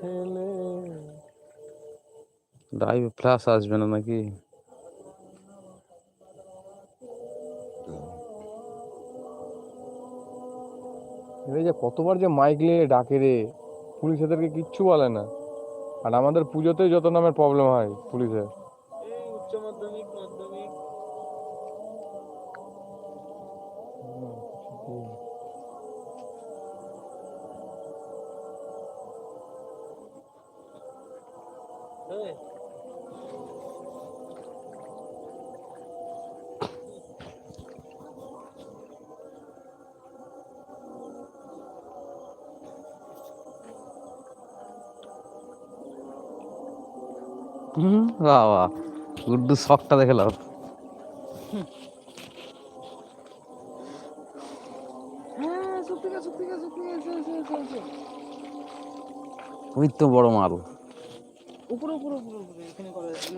খেলে লাইভে ফ্ল্যাশ আসবে না নাকি? এরা যে কতবার যে মাইক নিয়ে ডাকে রে পুলিশ এদেরকে কিচ্ছু বলে না। আর আমাদের পুজোতেই যত নামের প্রবলেম হয় পুলিশের উচ্চ মাধ্যমিক মাধ্যমিক। হুম গুড্ডু শখটা দেখে লাও। সত্যিকার সত্যিকার সত্যিকার আছে আছে আছে আছে ওই তো বড় মাল। উপরে উপরে উপরে উপরে এখানে করা যাচ্ছে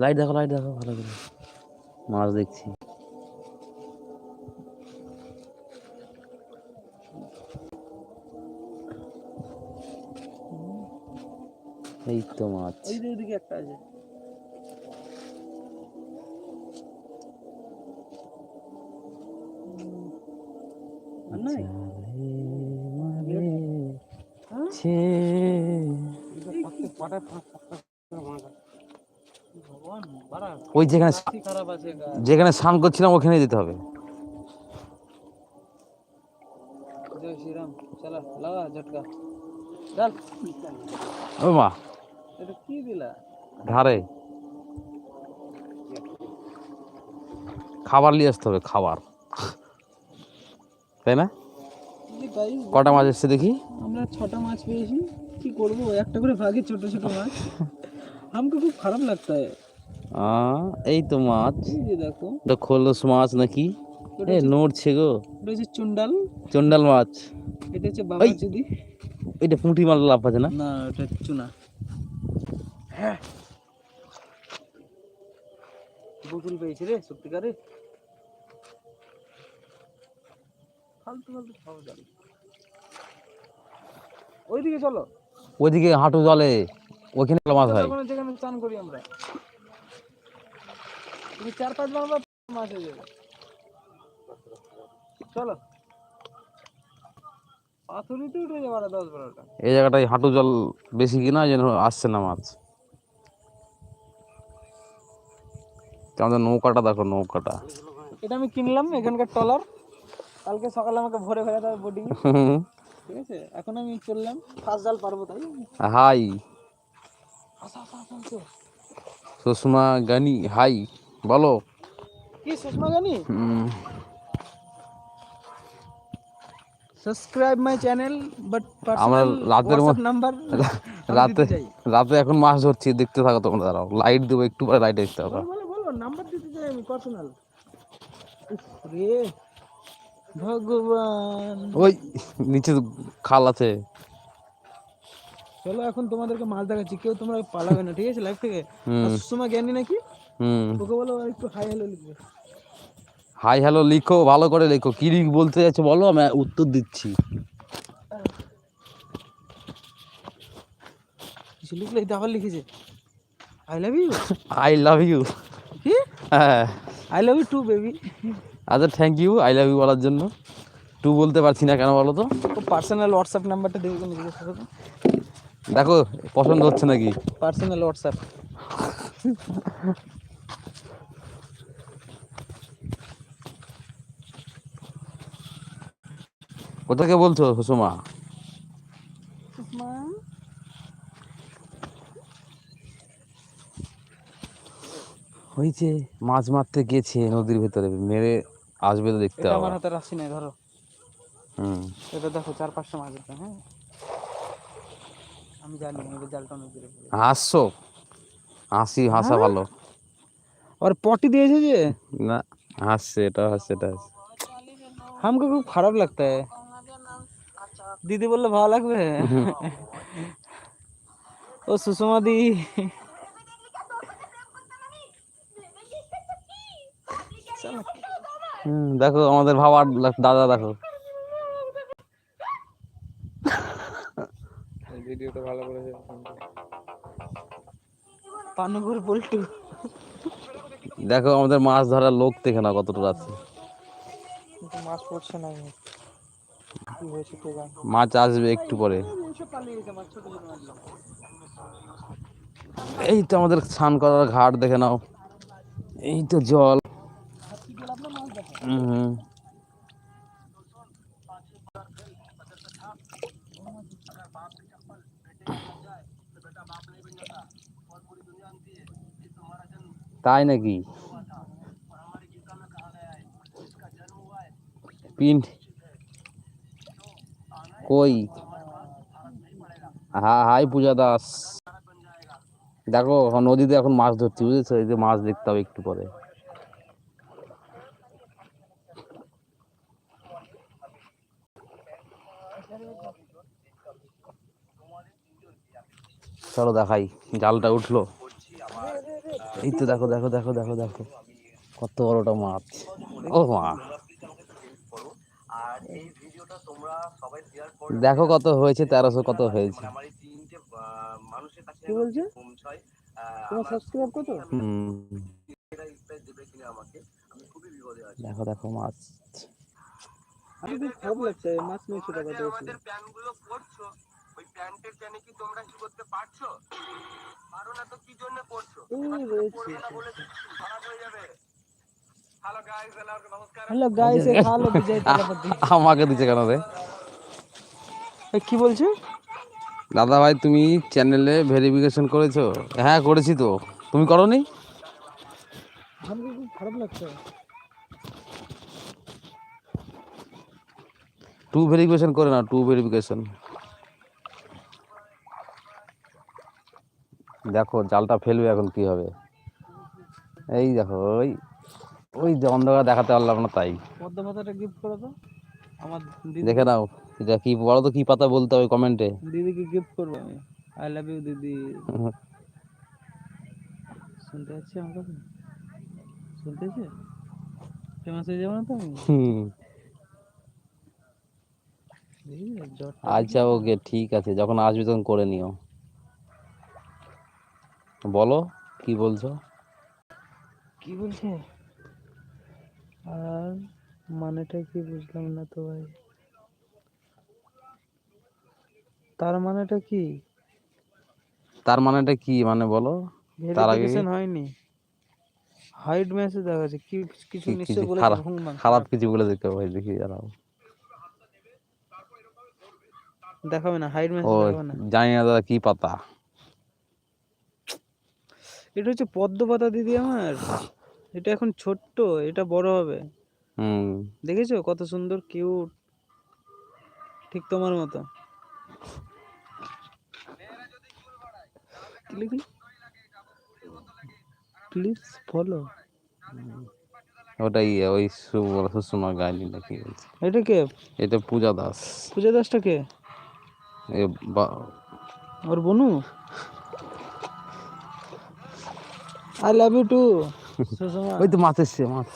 লাইট দেখো লাইট দেখো ভালো করে। মাছ দেখছি। এই তো মাছ। ওই যে ওইদিকে একটা আছে। ওই যেখানে যেখানে স্নান করছিলাম ওখানে যেতে হবে। জয় শ্রীরাম চলা লাগা ঝটকা। চল ও মা। এটা কি দিলা? ধারে। খাবার নিয়ে আসতে হবে খাবার। তাই না? কটা মাছ এসছে দেখি? আমরা ছটা মাছ পেয়েছি। কি করব? একটা করে ভাগে ছোট ছোট মাছ। আমাকে খুব খারাপ লাগता है এই তো মাছ। এই দেখো। এটা খোলস মাছ নাকি? এ নড়ছে গো। ওটা হচ্ছে চুন্ডাল। চন্ডাল মাছ। এটা হচ্ছে বাবা। যদি এটা পুঁটি মাছ লাভ আছে না? না ওটা চুনা। বকুল পেয়েছি রে সত্যিকারে? ফালতু ফালতু খাওয়া যাবে ওইদিকে চলো। ওইদিকে হাঁটু জলে ওইখানে মাছ হয়। ওখানে যেখানে চান করি আমরা। তুমি চার পাঁচ বার মাছ হয়ে যাবে। চলো। পাথরিতে উঠে যাবে দশ বারোটা। এই জায়গাটায় হাঁটু জল বেশি কিনা যেন আসছে না মাছ। তো আমাদের নৌকাটা দেখো নৌকাটা। এটা আমি কিনলাম এখানকার টলার কালকে সকালে আমাকে ভরে ফেলে দেবে বোর্ডিং ঠিক আছে? এখন আমি চললাম ফার্স্ট জাল পারব তাই হাই। সুষমা গানি হাই বলো। কি Sushma Gani? Subscribe my channel but আমরা রাতের নাম্বার রাতে রাতে এখন মাছ ধরছি দেখতে থাকো তোমরা দাঁড়াও। লাইট দেবো একটু পরে লাইট দেখতে হবে। নাম্বার দিতে চাই আমি পার্সোনাল রে। ভগবান। ওই নিচে খাল আছে। চলো এখন তোমাদেরকে মাছ দেখাচ্ছি কেউ তোমরা পালাবে না ঠিক আছে? লাইভ থেকে? সুষমা জ্ঞানী নাকি? ওকে বলো একটু হাই হ্যালো লিখবে। হাই হ্যালো লিখো ভালো করে লিখো। কি লিখ বলতে যাচ্ছে বলো আমি উত্তর দিচ্ছি। কিছু লিখলে এই আবার লিখেছে। I love you I love you হ্যাঁ I love you too baby আচ্ছা thank you I love you বলার জন্য। টু বলতে পারছি না কেন বলো তো? পার্সোনাল হোয়াটসঅ্যাপ নাম্বারটা দেবে কোনো জিজ্ঞেস করো দেখো। পছন্দ হচ্ছে নাকি? পার্সোনাল হোয়াটসঅ্যাপ কোথাকে বলছো সুষমা সুষমা? ওই যে মাছ মারতে গেছে নদীর ভেতরে মেরে আসবে তো দেখতে এটা হবে আমার হাতে রাখছি না ধরো হুম এটা দেখো চার পাঁচটা মাছ আছে হ্যাঁ আমি জানি আমাদের জালটা অনেক দূরে পড়ে হাসছো হাসি হাসা ভালো और पॉटी दिए যে না হাসছে এটা হাসছে এটা হাসছে हमको खूब खराब लगता है दीदी বললে ভালো লাগবে ও সুষমা দি হুম দেখো আমাদের ভাবার দাদা দেখো। ভিডিওটা ভালো করেছে পল্টু। দেখো আমাদের মাছ ধরার লোক দেখে না কতটা আছে। মাছ পড়ছে না। মাছ আসবে একটু পরে। এই তো আমাদের স্নান করার ঘাট দেখে নাও। এই তো জল। তাই নাকি? পিন কই? হ্যাঁ হাই পূজা দাস। দেখো, নদীতে এখন মাছ ধরছি, বুঝেছ? এই যে মাছ দেখতে হবে একটু পরে। চলো দেখাই জালটা উঠল। এই তো দেখো দেখো দেখো দেখো দেখো। কত বড়টা মাছ। ও মা। দেখো কত হয়েছে তেরোশো কত হয়েছে। কি বলছে? তোমার সাবস্ক্রাইব কত? হুম। দেখো দেখো মাছ। খুব খারাপ লাগছে মাছ নিয়েছো টাকা দিয়েছি এই রয়েছে। Hello guys hello Vijay Thalapathy আমাকে দিচ্ছে কেন রে? এ, কি বলছো? দাদা ভাই তুমি চ্যানেলে ভেরিফিকেশন করেছ? হ্যাঁ করেছি তো। তুমি করনি? আমাকে খুব খারাপ লাগছে। টু ভেরিফিকেশন করে না টু ভেরিফিকেশন দেখো জালটা ফেলবে এখন কি হবে? এই দেখো ওই ওই যে অন্ধকার দেখাতে পারলাম না তাই। পদ্ম পাতাটা গিফট করো তো। আমার দেখে নাও এটা কি বলো তো কি পাতা বলতে হবে কমেন্টে দিদিকে গিফট করব আমি। আই লাভ ইউ দিদি। শুনতে পাচ্ছি আমার কথা? শুনতেছে ফেমাস হয়ে যাব না তো আমি? আচ্ছা ওকে ঠিক আছে যখন আসবে তখন করে নিও। বলো কি বলছো? কি বলছে? আর মানেটা কি বুঝলাম না তো ভাই। তার মানেটা কি? তার মানেটা কি মানে বলো? তার আগে হয়নি। হাইড মেসেজ দেখাচ্ছে। কি কিছু নিশ্চয় বলেছে খারাপ কিছু বলে দেখতে ভাই দেখি জানাও দেখাবে না হাইড মেসেজ দেখাবে না। জানি না দাদা কি পাতা। এটা হচ্ছে পদ্ম পাতা দিদি আমার। এটা এখন ছোট্ট এটা বড় হবে। হুম। দেখেছ? কত সুন্দর কিউট ঠিক তোমার মতো। প্লিজ ফলো ওটাই ওই সুষমা গাইনি নাকি এটা কে? এটা পূজা দাস। পূজা দাসটা কে? এ বা- ওর বনু? আই লাভ ইউ টু ওই তো মাছ এসছে মাছ।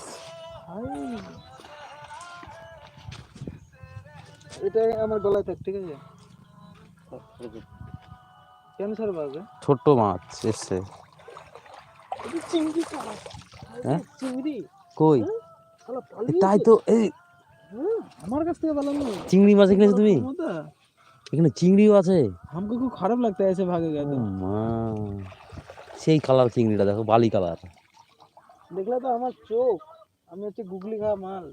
এটাই আমার গলায় থাক ঠিক আছে? ক্যান্সার বাজে ছোট্ট মাছ এসছে। চিংড়ি হ্যাঁ? চিংড়ি? কই? শালা তাই তো এই হ্যাঁ, আমার কাছ থেকে পালানো চিংড়ি মাছ কিনেছো তুমি? এখানে চিংড়িও আছে। আমাকে খুব খারাপ লাগতে আছে ভাগে গেছে সেই কালার চিংড়িটা দেখো বালি কালার দেখলে তো আমার চোখ আমি হচ্ছে গুগলি খাওয়া মাল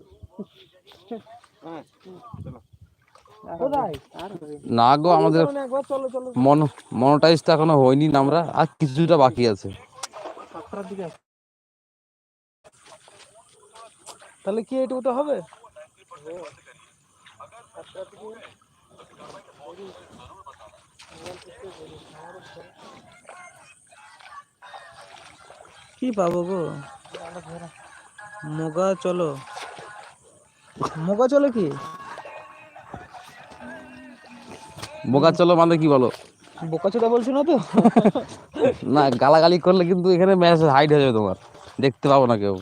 না গো আমাদের মনোটাইজ তো এখনও হয়নি আমরা আর কিছুটা বাকি আছে? তাহলে কি এটুকু তো হবে? কি পাবো গো? মোগা চলো। মোগা চলো কি? বোকা চলো মানে কি বলো? বোকা বোকাচোদা বলছো না তো? না গালাগালি করলে কিন্তু এখানে ম্যাচ হাইড হয়ে যাবে তোমার। দেখতে পাবো না কেউ।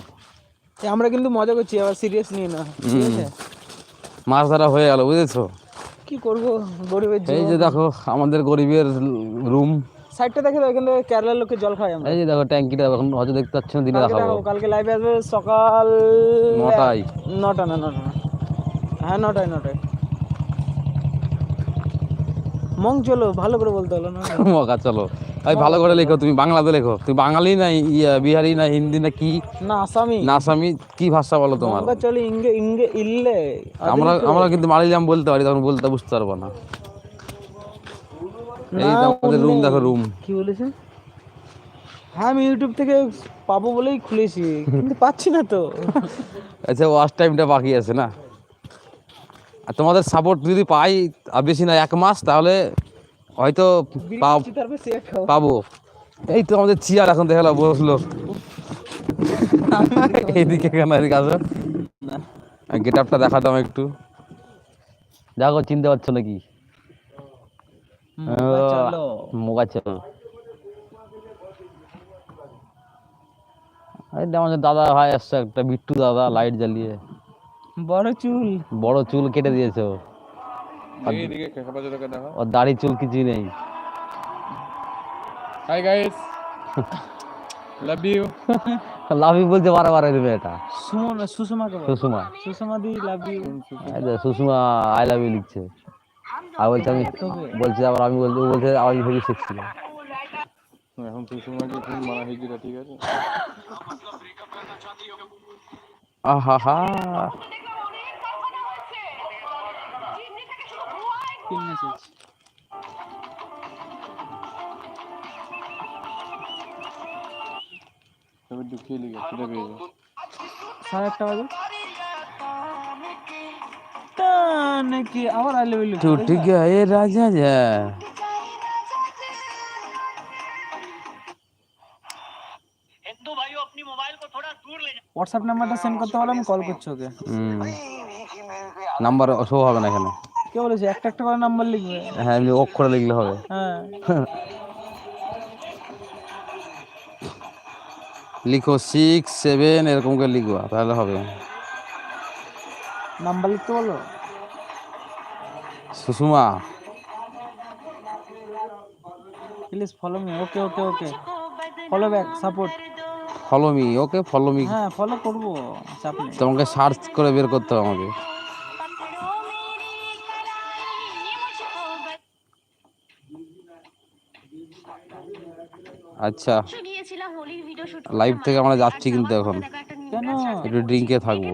আমরা কিন্তু মজা করছি আবার সিরিয়াস নিয়ে না ঠিক আছে? মাছ ধরা হয়ে গেল বুঝেছ? কি করব গরিবের এই যে দেখো আমাদের গরিবের রুম। সাইডটা দেখে দাও এখানে কেরালার লোকে জল খায় আমরা। এই যে দেখো ট্যাঙ্কিটা এখন হয়তো দেখতে পাচ্ছ না দিনে দেখাবো। কালকে লাইভে আসবে সকাল নটায়। নটা না নটা হ্যাঁ নটায় নটায়। মং চলো ভালো করে বলতে হলো না? মকা চলো। ভাই ভালো করে লেখো তুমি বাংলাতে লেখো। তুমি বাঙালি না ইয়া বিহারি না হিন্দি না কি? না আসামি না আসামি কি ভাষা বলো তোমার? চলে ইঙ্গে ইঙ্গে ইল্লে। আমরা আমরা কিন্তু মালিলাম বলতে পারি তখন বলতে বুঝতে পারব না। এই আমাদের রুম দেখো রুম কি বলেছে? হ্যাঁ আমি ইউটিউব থেকে পাবো বলেই খুলেছি কিন্তু পাচ্ছি না তো। আচ্ছা ওয়াশ টাইমটা বাকি আছে না? আর তোমাদের সাপোর্ট যদি পাই বেশি না এক মাস তাহলে হয়তো পাবো। এই তো আমাদের চেয়ার এখন দেখাল বসল। এইদিকে কেন এদিকে আসো গেট আপটা দেখাতাম একটু। দেখো চিনতে পারছ নাকি? মোগা চল। আমাদের দাদা ভাই আসছে একটা বিট্টু দাদা লাইট জ্বালিয়ে। বড় চুল। বড় চুল কেটে দিয়েছে ও। ওর দাড়ি চুল কিছুই নেই। হাই গাইস লাভ ইউ লাভি বলছে বারবার এই মেয়েটা সুমন সুষমাকে বল। সুষমা। সুষমা দি লাভ ইউ এই সুষমা আই লাভ ইউ লিখছে। আর বলছে আমি বলছে আবার আমি বলছি বলছে আমি ভেরি সেক্সি এখন সময়কে ফোন মারা হয়েছিল ঠিক আছে? আহা হা। Pin message. তবে ঢুকিয়ে সাড়ে আটটা বাজে? নাকি আবার আইলে বলি টুট গয়ে রাজা যা। হোয়াটসঅ্যাপ নাম্বারটা সেন্ড করতে পারলে আমি কল করছি ওকে। নাম্বার শো হবে না এখানে। কে বলেছে? একটা একটা করে নাম্বার লিখবে। হ্যাঁ এমনি অক্ষরে লিখলে হবে। হ্যাঁ। লিখো সিক্স সেভেন এরকম করে লিখবা তাহলে হবে। নাম্বার লিখতে বলো। Sushma. Please follow me okay okay okay follow back support follow me okay follow me হ্যাঁ ফলো করব চাপ নেই। তোমাকে সার্চ করে বের করতে হবে আমাকে। আচ্ছা। লাইভ থেকে আমরা যাচ্ছি কিন্তু এখন। একটু ড্রিঙ্কে থাকব।